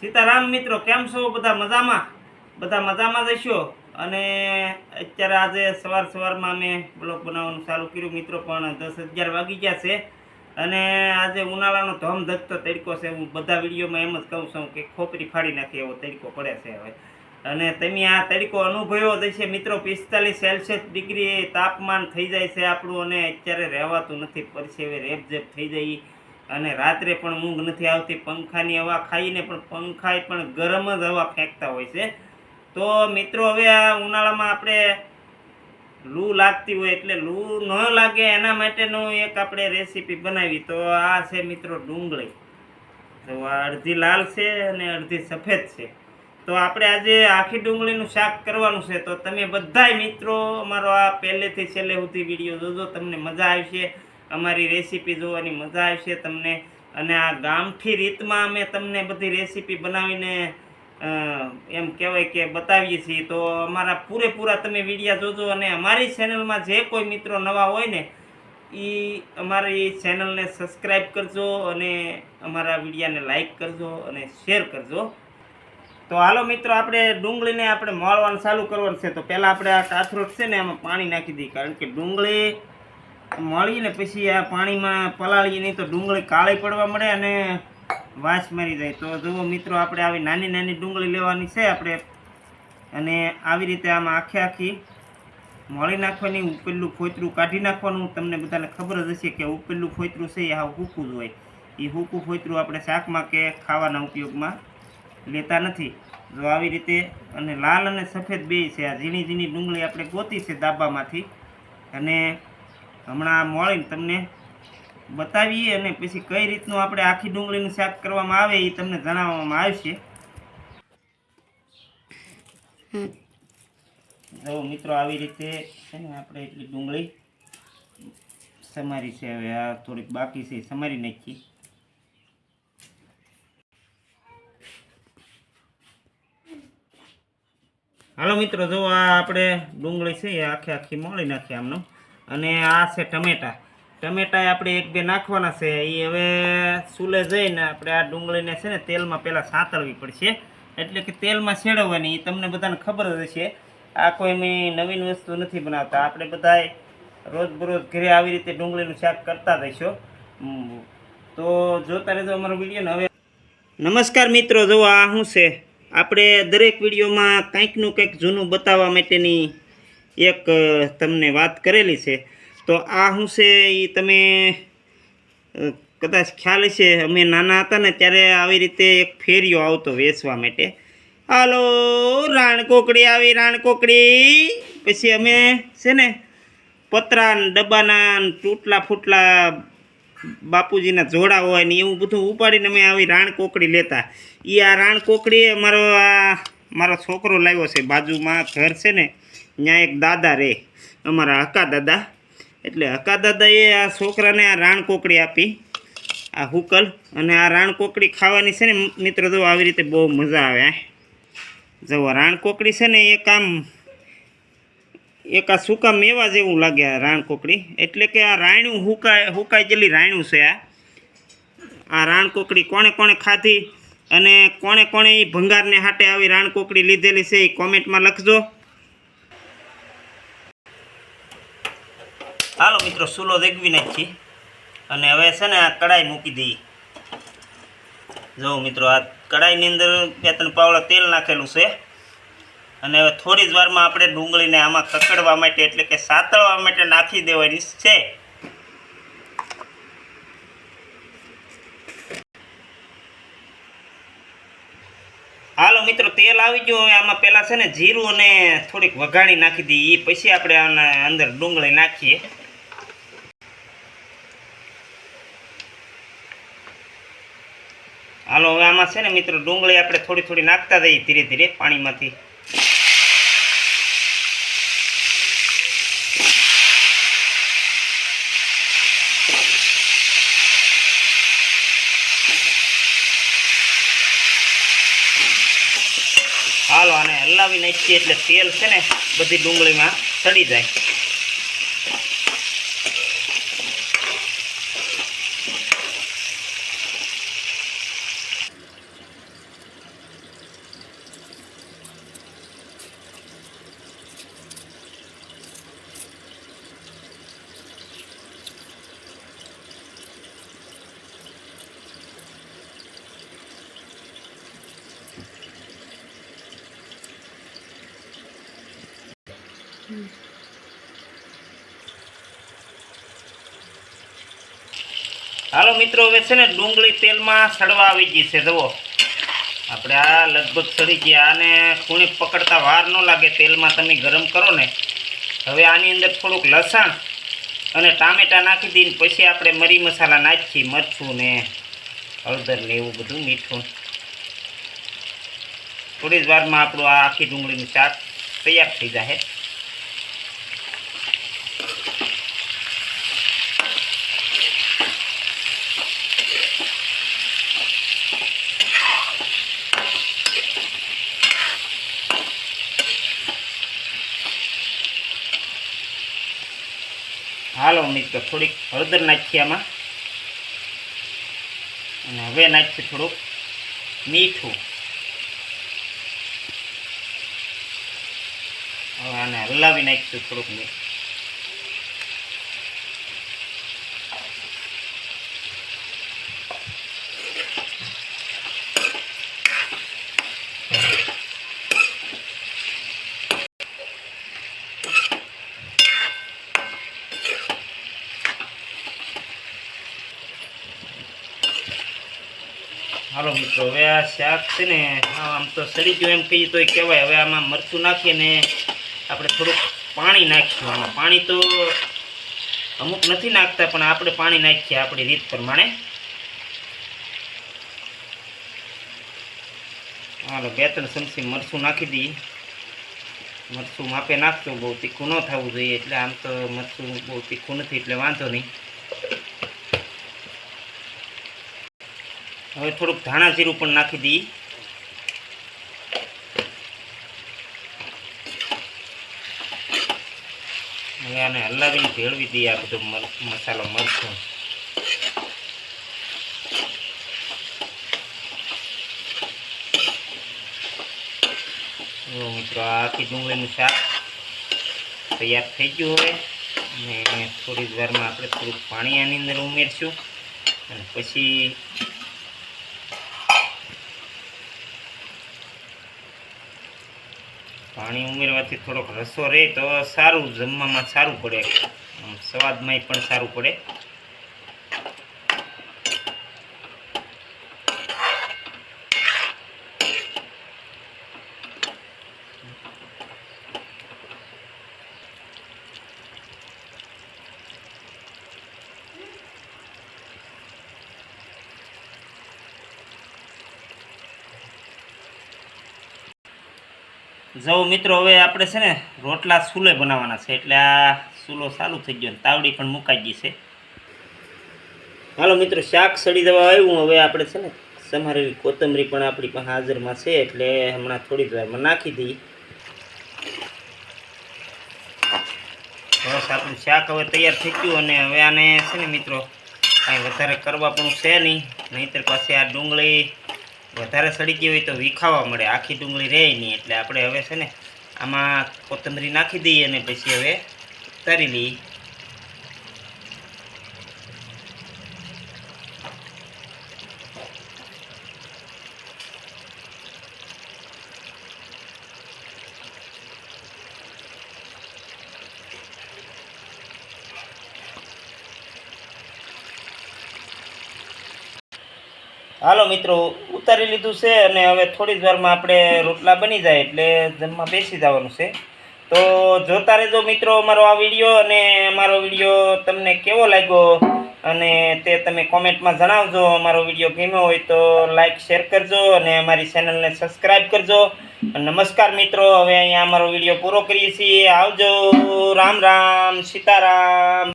સીતારામ મિત્રો, કેમ છો? બધા મજામાં? બધા મજામાં જશો અને અત્યારે આજે સવાર સવારમાં અમે બ્લોગ બનાવવાનું ચાલુ કર્યું. મિત્રો પણ દસ અગિયાર વાગી ગયા છે. અને આજે ઉનાળાનો ધમ ધકતો તડકો છે. હું બધા વિડીયોમાં એમ જ કહું છું કે ખોપરી ફાડી નાખી એવો તડકો પડે છે હવે. અને તમે આ તડકો અનુભવ્યો જ હશે મિત્રો. પિસ્તાલીસ સેલ્સિયસ ડિગ્રી તાપમાન થઈ જાય છે આપણું અને અત્યારે રહેવાતું નથી. પરસેવે રેપઝેપ થઈ જાય. અને રાત્રે પણ ઊંઘ નથી આવતી, પંખાની હવા ખાઈને પણ પંખાએ પણ ગરમ જ હવા ફેંકતા હોય છે. તો મિત્રો, હવે આ ઉનાળામાં આપણે લૂ લાગતી હોય એટલે લૂ ન લાગે, એના માટેનું એક આપણે રેસીપી બનાવી. તો આ છે મિત્રો ડુંગળી. તો આ અડધી લાલ છે અને અડધી સફેદ છે. તો આપણે આજે આખી ડુંગળીનું શાક કરવાનું છે. તો તમે બધાય મિત્રો, અમારો આ પહેલેથી છેલ્લે સુધી વીડિયો જોજો, તમને મજા આવશે. અમારી રેસીપી જોવાની મજા આવશે તમને. અને આ ગામઠી રીતમાં અમે તમને બધી રેસીપી બનાવીને એમ કહેવાય કે બતાવીએ છીએ. તો અમારા પૂરેપૂરા તમે વિડીયા જોજો અને અમારી ચેનલમાં જે કોઈ મિત્રો નવા હોય ને એ અમારી ચેનલને સબસ્ક્રાઈબ કરજો અને અમારા વિડીયાને લાઈક કરજો અને શેર કરજો. તો હાલો મિત્રો, આપણે ડુંગળીને આપણે મળવાનું ચાલુ કરવાનું છે. તો પહેલાં આપણે આ કાથરોટ છે ને, એમાં પાણી નાખી દઈએ. કારણ કે ડુંગળી મળીને પછી આ પાણીમાં પલાળીએ, નહીં તો ડુંગળી કાળી પડવા મળે અને વાસ મારી જાય. તો જુઓ મિત્રો, આપણે આવી નાની નાની ડુંગળી લેવાની છે આપણે. અને આવી રીતે આમાં આખે આખી મળી નાખવાની, ઉપેલું ફોતરું કાઢી નાખવાનું. તમને બધાને ખબર જ હશે કે ઉપેલું ફોતરું છે, એ આ હૂકું જ હોય. એ હૂકું ફોતરું આપણે શાકમાં કે ખાવાના ઉપયોગમાં લેતા નથી. જો આવી રીતે, અને લાલ અને સફેદ બે છે. આ ઝીણી ઝીણી ડુંગળી આપણે ગોતી છે દાબામાંથી અને હમણાં મળીને તમને બતાવીએ અને પછી કઈ રીતનું આપણે આખી ડુંગળીનું શાક કરવામાં આવે એ તમને જણાવવામાં આવશે. જો મિત્રો આવી રીતે છે ને આપણે એટલી ડુંગળી સમારી છે. હવે આ થોડીક બાકી છે સમારી નાખી હાલો મિત્રો જો આ આપણે ડુંગળી છે એ આખી આખી મોળી નાખી આમનું. અને આ છે ટમેટા. ટમેટા આપણે એક બે નાખવાના છે. એ હવે સૂલે જઈને આપણે આ ડુંગળીને છે ને તેલમાં પહેલાં સાતરવી પડશે. એટલે કે તેલમાં છેડવવાની એ તમને બધાને ખબર જ હશે. આ કોઈ મેં નવીન વસ્તુ નથી બનાવતા. આપણે બધાએ રોજબરોજ ઘરે આવી રીતે ડુંગળીનું શાક કરતા હમ. તો જોતા રહેજો અમારો વીડિયો હવે. નમસ્કાર મિત્રો જો આ શું છે? આપણે દરેક વિડીયોમાં કંઈકનું કંઈક જૂનું બતાવવા માટેની એક તમને વાત કરેલી છે. તો આ શું છે એ તમે કદાચ ખ્યાલ છે અમે નાના હતા ને ત્યારે આવી રીતે એક ફેરિયો આવતો વેચવા માટે. હાલો રાણકોકડી આવી રાણકોકડી પછી અમે છે ને, પતરા ડબ્બાના તૂટલા ફૂટલા બાપુજીના જોડા હોય ને એવું બધું ઉપાડીને અમે આવી રાણ કોકડી લેતા. એ આ રાણ કોકડી અમારો આ, મારો છોકરો લાવ્યો છે, બાજુમાં ઘર છે ને ત્યાં એક દાદા રહે અમારા હકા દાદા. એટલે હકા દાદાએ આ છોકરાને આ રાણ કોકડી આપી, આ હુકલ. અને આ રાણ કોકડી ખાવાની છે ને, મિત્રો, જો આવી રીતે બહુ મજા આવે જુઓ રાણ કોકડી છે ને, એક આમ, એક આ સૂકા મેવા જેવું લાગે આ રાણ એટલે કે આ રાયણું હુકાય હુકાય જેલી રાયણું છે આ. આ રાણ કોકડી કોણે કોણે ખાધી અને કોણે કોણે એ ભંગારને હાટે આવી રાણ કોકડી લીધેલી છે એ કોમેન્ટમાં લખજો. હાલો મિત્રો સૂલો દેગવી નાખી અને હવે છે ને આ કડાઈ મૂકી દઈએ. જો મિત્રો, આ કડાઈની અંદર બે ત્રણ પાવડા તેલ નાખેલું છે. અને હવે થોડી જ વારમાં આપણે ડુંગળીને આમાં કકડવા માટે, એટલે કે સાતળવા માટે નાખી દેવાની છે. હાલો મિત્રો, તેલ આવી ગયું. હવે આમાં પહેલાં છે ને જીરું અને થોડીક વઘાણી નાખી દઈએ. પછી આપણે આના અંદર ડુંગળી નાખીએ. હાલો, હવે આમાં છે ને મિત્રો ડુંગળી આપણે થોડી થોડી નાખતા જઈએ ધીરે ધીરે પાણીમાંથી. હાલો, આને હલાવી નાખીએ એટલે તેલ છે ને બધી ડુંગળીમાં ચડી જાય. હાલો મિત્રો, હવે છે ને ડુંગળી તેલમાં સડવા આવી ગઈ છે, જુઓ. આપણે આ લગભગ સડી ગયા આને ખૂણી પકડતા વાર ન લાગે, તેલમાં તમે ગરમ કરો ને. હવે આની અંદર થોડુંક લસણ અને ટામેટાં નાખી દઈને પછી આપણે મરી મસાલા નાખીએ મરચું ને હળદર ને એવું બધું, મીઠું. થોડી જ વારમાં આપણું આ આખી ડુંગળીનું શાક તૈયાર થઈ જાય હાલો મિત્રો થોડીક હળદર નાખીએ આમાં. અને હવે નાખીએ થોડુંક મીઠું. હવે આને હલાવી નાખીશું થોડુંક મીઠું. હાલો મિત્રો, હવે આ શાક છે ને આમ તો સડી ગયું એમ કહીએ તો કહેવાય. હવે આમાં મરચું નાખીને આપણે થોડુંક પાણી નાખીશું આમાં. પાણી તો અમુક નથી નાખતા, પણ આપણે પાણી નાખીએ આપણી રીત પ્રમાણે. હાલો, બે ત્રણ ચમચી મરચું નાખી દઈએ. મરચું માપે નાખજો, બહુ તીખું ન થવું જોઈએ, એટલે આમ તો મરચું બહુ તીખું નથી, એટલે વાંધો નહીં. હવે થોડુંક ધાણા જીરું પણ નાખી દઈએ હવે આને હલાવીને ભેળવી દઈએ આ બધો મસાલો મરચું. મિત્રો આખી ડુંગળીનું શાક તૈયાર થઈ ગયું હવે. અને થોડી વારમાં આપણે થોડુંક પાણી આની અંદર ઉમેરશું. અને પછી પાણી ઉમેરવાથી થોડોક રસો રહે તો સારું જમવામાં સારું પડે. સ્વાદમાંય પણ સારું પડે. જવો મિત્રો, હવે આપણે છે ને રોટલા સૂલે બનાવવાના છે, એટલે આ સૂલો ચાલુ થઈ ગયો તાવડી પણ મુકાઈ ગઈ છે. હાલો મિત્રો, શાક સડી દેવા આવ્યું. હવે આપણે છે ને સમારેલી કોથમરી પણ આપણી પાસે હાજરમાં છે, એટલે હમણાં થોડી વારમાં નાખી દઈએ. બસ, આપણું શાક હવે તૈયાર થઈ ગયું અને હવે આને છે ને મિત્રો, કાંઈ વધારે કરવા પણ છે નહીં. નહીંતર પાસે આ ડુંગળી વધારે સડી ગઈ હોય તો વિખાવા મળે. આખી ડુંગળી રહે નહીં. એટલે આપણે હવે છે ને આમાં કોથમરી નાખી દઈએ અને પછી હવે તરી લઈએ. હાલો મિત્રો, ઉતારી લીધું છે અને હવે થોડી જ વારમાં આપણે રોટલા બની જાય એટલે જમવા બેસી જવાનું છે. તો જોતા રહેજો મિત્રો અમારો આ વીડિયો અને અમારો વીડિયો તમને કેવો લાગ્યો અને તે તમે કોમેન્ટમાં જણાવજો. અમારો વીડિયો ગમ્યો હોય તો લાઈક, શેર કરજો અને અમારી ચેનલને સબસ્ક્રાઈબ કરજો. નમસ્કાર મિત્રો, હવે અહીંયા અમારો વીડિયો પૂરો કરીએ છીએ. આવજો. રામ રામ, સીતારામ.